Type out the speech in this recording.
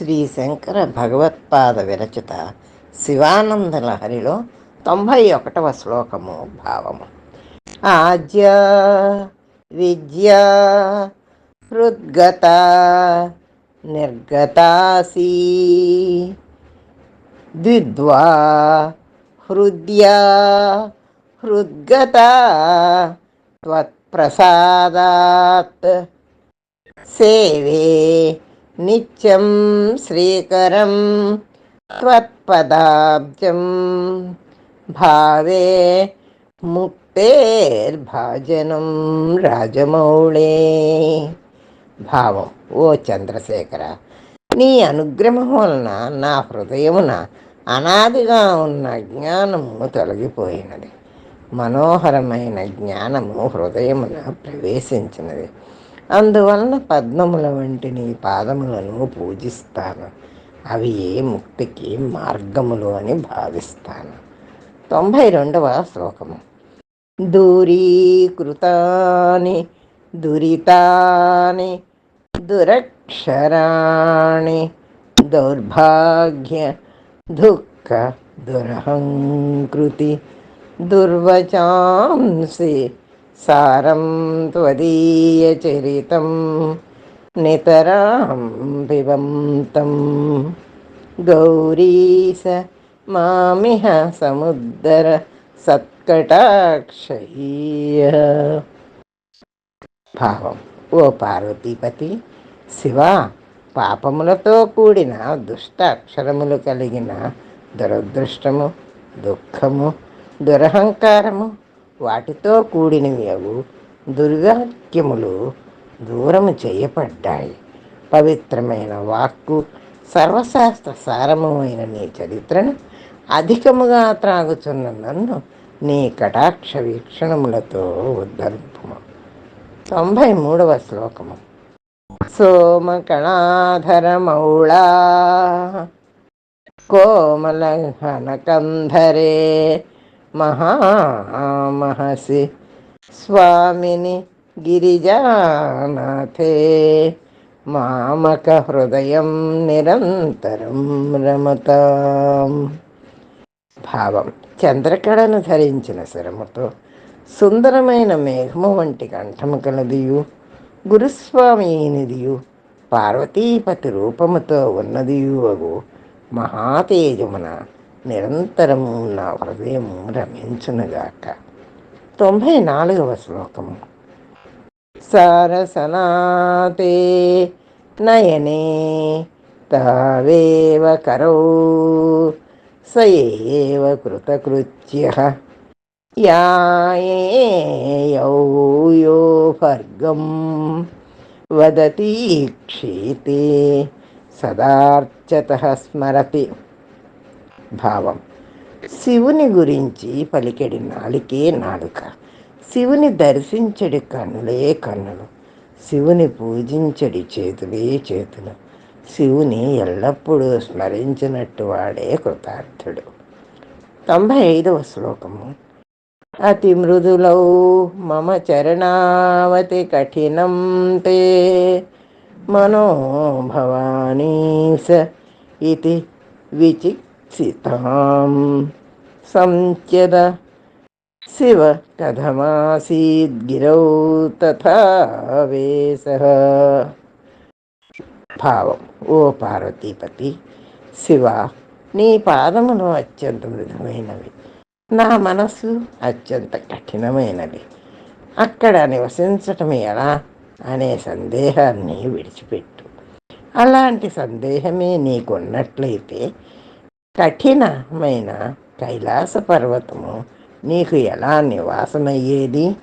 శ్రీ శంకర భగవత్పాద విరచిత శివానంద లహరిలో తొంభై ఒకటవ శ్లోకము భావము. ఆజ్య విద్య హృద్గత నిర్గతాసి ద్విద్వా హృద్యా హృద్గత త్వత్ప్రసాదాత్. సేవే నిత్యం శ్రీకరం త్వత్పదాబ్జం. భావే ముక్తేర్భాజనం రాజమౌళే. భావం ఓ చంద్రశేఖర నీ అనుగ్రహం వలన నా హృదయమున అనాదిగా ఉన్న జ్ఞానము తొలగిపోయినది. మనోహరమైన జ్ఞానము హృదయమున ప్రవేశించినది. అందువలన పద్మముల వంటి నీ పాదములను పూజిస్తాను. అవి ఏ ముక్తికి మార్గములు అని భావిస్తాను. తొంభై రెండవ శ్లోకము. దూరీకృతాని దురితాని దురక్షరాణి దౌర్భాగ్య దుఃఖ దురహంకృతి దుర్వచాంసి సారం త్వదీయచరితం నితరాం పిబంతం గౌరీశ మామిహ సముద్దర సత్కటాక్షయ భావం ఓ పార్వతీపతి శివ పాపములతో కూడిన దుష్ట అక్షరములు కలిగిన దురదృష్టము దుఃఖము దురహంకారము వాటితో కూడినవి అవు దుర్వాక్యములు దూరము చేయబడ్డాయి. పవిత్రమైన వాక్కు సర్వశాస్త్ర సారమైన నీ చరిత్రను అధికముగా త్రాగుచున్న నన్ను నీ కటాక్ష వీక్షణములతో ఉద్ధరింపుము. తొంభై మూడవ శ్లోకము సోమకణాధరమౌళా కోమలఘనకంధరే మహామహసి స్వామిని గిరిజానాథే. మామక హృదయం నిరంతరం రమతాం. భావం. చంద్రకళను ధరించిన శరముతో సుందరమైన మేఘము వంటి కంఠము కలదియు. గురుస్వామి అయినదియు పార్వతీపతి రూపముతో ఉన్నదియు అగు మహాతేజమున నిరంతరము నా హృదయం రమించునుగాక. తొంభై నాలుగవ శ్లోకము. సరసనాతే నయనే తావేవ కరౌ సయేవ కృతకృత్య. యాయో యో భర్గం వదతీక్షితే సదార్చత స్మరతి. భావం. శివుని గురించి పలికెడి నాలుకే నాలుక. శివుని దర్శించడి కన్నులే కన్నులు. శివుని పూజించడి చేతులే చేతులు. శివుని ఎల్లప్పుడూ స్మరించినట్టు వాడే కృతార్థుడు. తొంభై ఐదవ శ్లోకము. అతి మృదులౌ మమ చరణావతి కఠినం తే మనోభవానీస. ఇది విచిత్సితాం సంచద శివ కథమాసీద్గిరౌ తథావేశ భావం ఓ పార్వతీపతి శివ నీ పాదములు అత్యంత మృదువైనవి. నా మనస్సు అత్యంత కఠినమైనది. అక్కడ నివసించటం ఎలా అనే సందేహాన్ని విడిచిపెట్టు. అలాంటి సందేహమే నీకున్నట్లయితే కఠినమైన కైలాస పర్వతము నీకు ఎలా నివాసమయ్యేది?